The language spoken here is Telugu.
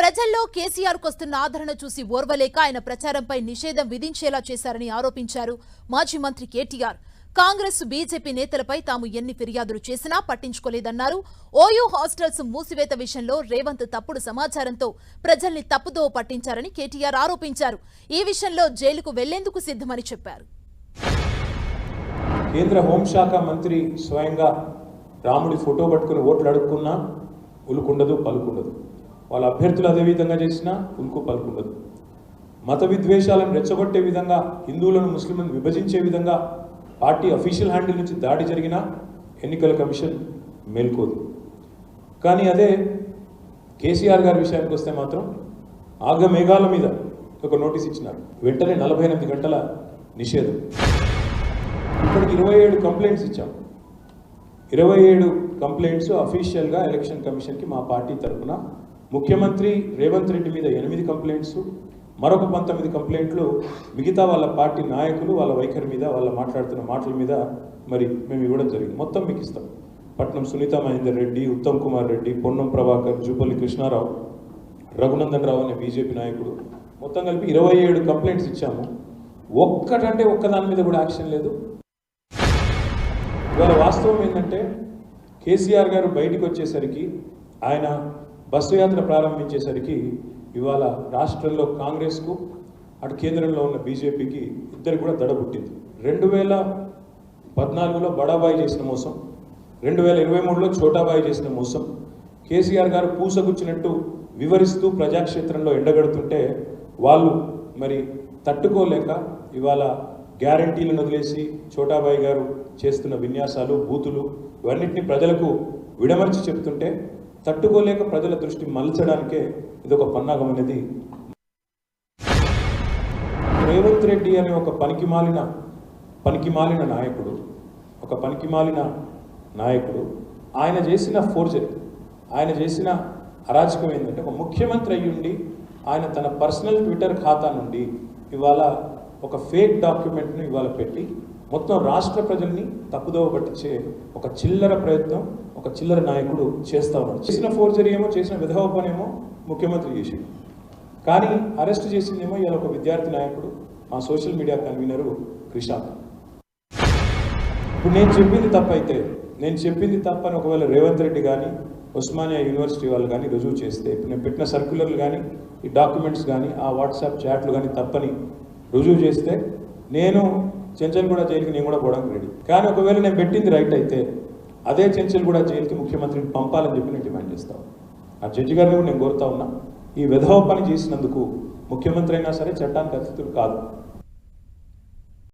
ప్రజల్లో కేసీఆర్ వస్తున్న ఆదరణ చూసి ఓర్వలేక ఆయన ప్రచారంపై నిషేధం విధించేలా చేశారని ఆరోపించారు మాజీ మంత్రి కేటీఆర్. కాంగ్రెస్ బీజేపీ నేతలపై తాము ఎన్ని ఫిర్యాదులు చేసినా పట్టించుకోలేదన్నారు. ఓయూ హాస్టల్స్ మూసివేత విషయంలో రేవంత్ తప్పుడు సమాచారంతో ప్రజల్ని తప్పుదోవ పట్టించారని కేటీఆర్ ఆరోపించారు. ఈ విషయంలో జైలుకు వెళ్ళేందుకు సిద్ధమని చెప్పారు. కేంద్ర హోంశాఖ మంత్రి స్వయంగా రాముడి ఫోటో పట్టుకుని ఓట్లు అడుక్కున్నా ఉలుకుండదు పలుకుండదు. వాళ్ళ అభ్యర్థులు అదే విధంగా చేసినా ఉలుకు పలుకుండదు మత విద్వేషాలను రెచ్చగొట్టే విధంగా హిందువులను ముస్లింలను విభజించే విధంగా పార్టీ అఫీషియల్ హ్యాండిల్ నుంచి దాడి జరిగినా ఎన్నికల కమిషన్ మేల్కోదు. కానీ అదే కేసీఆర్ గారి విషయానికి వస్తే మాత్రం ఆగమేఘాల మీద ఒక నోటీస్ ఇచ్చినారు. వెంటనే నలభై ఎనిమిది గంటల నిషేధం. ఇప్పటికి ఇరవై ఏడు కంప్లైంట్స్ ఇచ్చాం. ఇరవై ఏడు కంప్లైంట్స్ అఫీషియల్గా ఎలక్షన్ కమిషన్కి మా పార్టీ తరఫున ముఖ్యమంత్రి రేవంత్ రెడ్డి మీద ఎనిమిది కంప్లైంట్స్ మరొక పంతొమ్మిది కంప్లైంట్లు మిగతా వాళ్ళ పార్టీ నాయకులు వాళ్ళ వైఖరి మీద వాళ్ళ మాట్లాడుతున్న మాటల మీద మరి మేము ఇవ్వడం జరిగింది. మొత్తం మీకు ఇస్తాం. పట్నం సునీత మహేందర్ రెడ్డి ఉత్తమ్ కుమార్ రెడ్డి పొన్నం ప్రభాకర్ జూపల్లి కృష్ణారావు రఘునందన్ రావు అనే బీజేపీ నాయకుడు. మొత్తం కలిపి ఇరవై ఏడు కంప్లైంట్స్ ఇచ్చాము. ఒక్కటంటే ఒక్కదాని మీద కూడా యాక్షన్ లేదు. ఇవాళ వాస్తవం ఏంటంటే కేసీఆర్ గారు బయటకు వచ్చేసరికి ఆయన బస్సు యాత్ర ప్రారంభించేసరికి ఇవాళ రాష్ట్రంలో కాంగ్రెస్కు అటు కేంద్రంలో ఉన్న బీజేపీకి ఇద్దరు కూడా దడబుట్టింది రెండు వేల పద్నాలుగులో బడాబాయి చేసిన మోసం రెండు వేల ఇరవై మూడులో చోటాబాయి చేసిన మోసం కేసీఆర్ గారు పూసగుచ్చినట్టు వివరిస్తూ ప్రజాక్షేత్రంలో ఎండగడుతుంటే వాళ్ళు మరి తట్టుకోలేక ఇవాళ గ్యారంటీలను వదిలేసి చోటాబాయి గారు చేస్తున్న విన్యాసాలు బూతులు ఇవన్నిటిని ప్రజలకు విడమర్చి చెప్తుంటే తట్టుకోలేక ప్రజల దృష్టి మలచడానికే ఇది ఒక పన్నాగం అనేది. రేవంత్ రెడ్డి అనే ఒక పనికిమాలిన పనికిమాలిన నాయకుడు ఒక పనికిమాలిన నాయకుడు ఆయన చేసిన ఫోర్జరీ ఆయన చేసిన అరాచకం ఏంటంటే ఒక ముఖ్యమంత్రి అయ్యుండి ఆయన తన పర్సనల్ ట్విట్టర్ ఖాతా నుండి ఇవాళ ఒక ఫేక్ డాక్యుమెంట్ను ఇవాళ పెట్టి మొత్తం రాష్ట్ర ప్రజల్ని తప్పుదోవ పట్టించే ఒక చిల్లర ప్రయత్నం ఒక చిల్లర నాయకుడు చేస్తా ఉన్నాడు. చేసిన ఫోర్జరీ ఏమో చేసిన విధవ పనేమో ముఖ్యమంత్రి చేసిండు. కానీ అరెస్ట్ చేసిందేమో ఇవాళ ఒక విద్యార్థి నాయకుడు మా సోషల్ మీడియా కన్వీనరు క్రిషాంత్. ఇప్పుడు నేను చెప్పింది తప్పైతే నేను చెప్పింది తప్పని ఒకవేళ రేవంత్ రెడ్డి కానీ ఉస్మానియా యూనివర్సిటీ వాళ్ళు కానీ రుజువు చేస్తే ఇప్పుడు నేను పెట్టిన సర్క్యులర్లు కానీ ఈ డాక్యుమెంట్స్ కానీ ఆ వాట్సాప్ చాట్లు కానీ తప్పని రుజువు చేస్తే నేను చెంచల్ కూడా జైలుకి నేను కూడా పోవడానికి రెడీ. కానీ ఒకవేళ నేను పెట్టింది రైట్ అయితే అదే చెంచల్ కూడా జైలుకి ముఖ్యమంత్రిని పంపాలని చెప్పి నేను డిమాండ్ చేస్తాను ఆ జడ్జి గారిని కూడా నేను కోరుతా ఉన్నా. ఈ విధవ పని చేసినందుకు ముఖ్యమంత్రి అయినా సరే చట్టానికి అతిథులు కాదు.